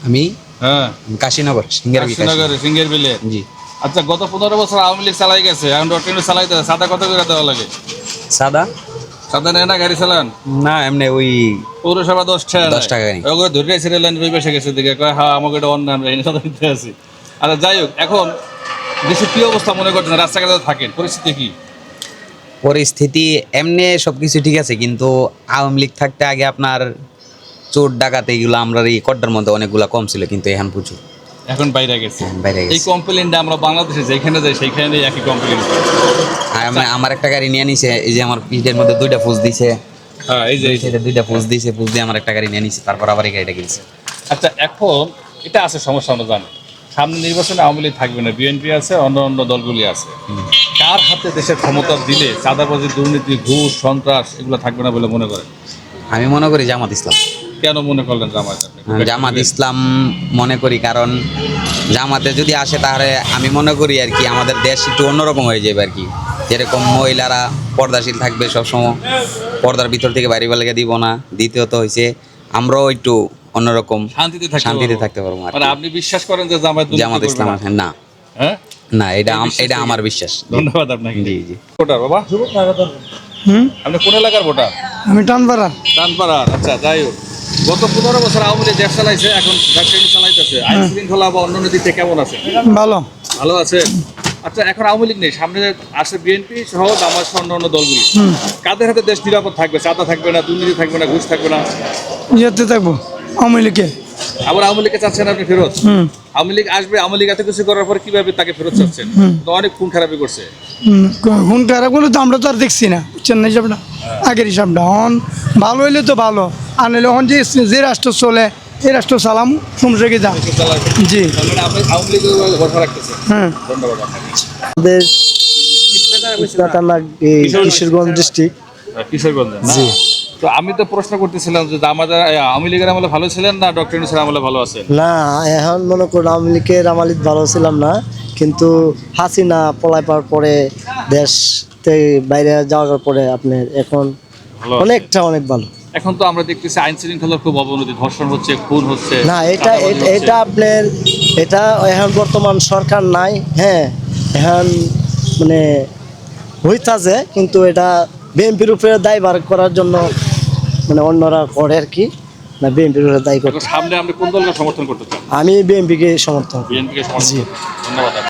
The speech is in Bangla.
আমি হ্যাঁ। কাশীনগর সিঙ্গার কাশীনগরে সিঙ্গের বিলে? জি। আচ্ছা গত পনেরো বছর আওয়ামী লীগ চালাই গেছে এখন ডক্টর চালাইতে সাদা কত করে দেওয়া লাগে? সাদা? সাদা নেয় না গাড়ি চালান? না এমনি ওই পৌরসভা দশ টাকা দশ টাকা ওগুলো ধরে ছেড়ে লাইন রই বসে গেছে দিকে কয় হ্যাঁ আমাকে এটা অন্য আমরা এই সাদা দিতে আছি। আচ্ছা যাই হোক এখন দেশে কি অবস্থা মনে করছেন? রাস্তাঘাটে থাকেন পরিস্থিতি কি? পরিস্থিতি এমনি সব কিছু ঠিক আছে কিন্তু আওয়ামী লীগ থাকতে আগে আপনার চোর ডাকাত এইগুলো আমরা এই কড্ডার মধ্যে অনেকগুলা কম ছিল কিন্তু এখন প্রচুর। এখন বাইরে গেছে। বাইরে এই গেছে কমপ্লেনটা আমরা বাংলাদেশে যেখানে যাই সেইখানে একই কমপ্লেন আমি- আমার একটা গাড়ি নিয়ে নিছে এই যে আমার পিঠের মধ্যে দুইটা ফুস দিছে। হ্যাঁ এই যে এই দুইটা ফুস দিছে ফুস দিয়ে আমার একটা গাড়ি নিয়ে নিছে তারপর আবার এই গাড়িটা কিনছে। আচ্ছা এখন এটা আছে সমস্যা আমরা জানি। সামনে নির্বাচনে আওয়ামী লীগ থাকবে না বিএনপি আছে অন্য অন্য দলগুলি আছে। কার হাতে দেশের ক্ষমতা দিলে চাঁদাবাজি দুর্নীতি ঘুষ সন্ত্রাস এগুলো থাকবে না বলে মনে করেন? আমি মনে করি জামাত ইসলাম। কেন মনে করলেন জামাত আপনি? জামাত ইসলাম মনে করি কারণ জামাতে যদি আসে তাহলে আমি মনে করি আর কি আমাদের দেশ একটু অন্যরকম হয়ে যাবে আর কি। যেরকম মহিলারা পর্দাশীল থাকবে সবসময় পর্দার ভিতর থেকে বাইরে বেলাকে দিব না দ্বিতীয়ত হয়েছে আমরাও একটু অন্যরকম শান্তিতে শান্তিতে থাকতে পারব আর মানে আপনি বিশ্বাস করেন যে জামাত জামাত ইসলাম না? না। হ্যাঁ? না এটা এটা আমার বিশ্বাস। ধন্যবাদ আপনাকে। জি জি। ভোটার বাবা? হুম? আপনি কোন এলাকার ভোটার? আমি টানপাড়া। টানপাড়ার আচ্ছা যাই হোক। গত পনেরো বছর আওয়ামী লীগ দেশ চালাইছে এখন ব্যবসায়ী চালাইতেছে। আইন শৃঙ্খলা বা অন্য নীতিতে কেমন আছে? ভালো। ভালো আছে? আচ্ছা এখন আওয়ামী লীগ নেই সামনে আসে বিএনপি সহ আমার সহ অন্য অন্য দলগুলি কাদের হাতে দেশ নিরাপদ থাকবে? চাঁদা থাকবে না দুর্নীতি থাকবে না ঘুষ থাকবে না? ইয়েতে থাকব আওয়ামী লীগে। আবার আওয়ামী লীগকে চাচ্ছেন আপনি ফেরত? আওয়ামী লীগ আসবে আওয়ামী লীগ এত কিছু করার পর কীভাবে তাকে ফেরত চাচ্ছেন? তো অনেক খুন খারাপি করছে। কোন খারাপগুলো তো আমরা তো আর দেখছি না। না হিসাবটা আগের হিসাবটা। অন ভালো হইলে তো ভালো। আর অন যে যে রাষ্ট্র চলে এই রাষ্ট্র সালাম সমস্যাকে যা দেশ জি। আপনি রাখতেছেন হ্যাঁ আমাদের কিশোরগঞ্জ ডিস্ট্রিক্ট। কিশোরগঞ্জ। না? তো আমি তো প্রশ্ন করতেছিলাম যে আমাদের আওয়ামী লীগের আমলে ভালো ছিলেন না ডক্টর ইউনুসের আমলে ভালো আছেন? না এখন মনে করুন আওয়ামী লীগের আমালিক ভালো ছিলাম না কিন্তু হাসিনা পলাই পাওয়ার পরে দেশ বাইরে যাওয়ার পরে আপনার এখন অনেকটা অনেক ভালো। এখন তো আমরা দেখতেছি আইন শৃঙ্খলার খুব অবনতি ধর্ষণ হচ্ছে খুন হচ্ছে না এটা এটা- আপনার এটা এখন বর্তমান সরকার নাই হ্যাঁ। এখন মানে হইতাছে কিন্তু এটা বিএনপির উপরে দায়ভার করার জন্য মানে অন্যরা করে আর কি না বিএনপির উপরে দায়ী করে এখন সামনে আপনি কোন দলকে সমর্থন করতে চান? আমি বিএনপিকে সমর্থন বিএনপিকে সমর্থন ধন্যবাদ।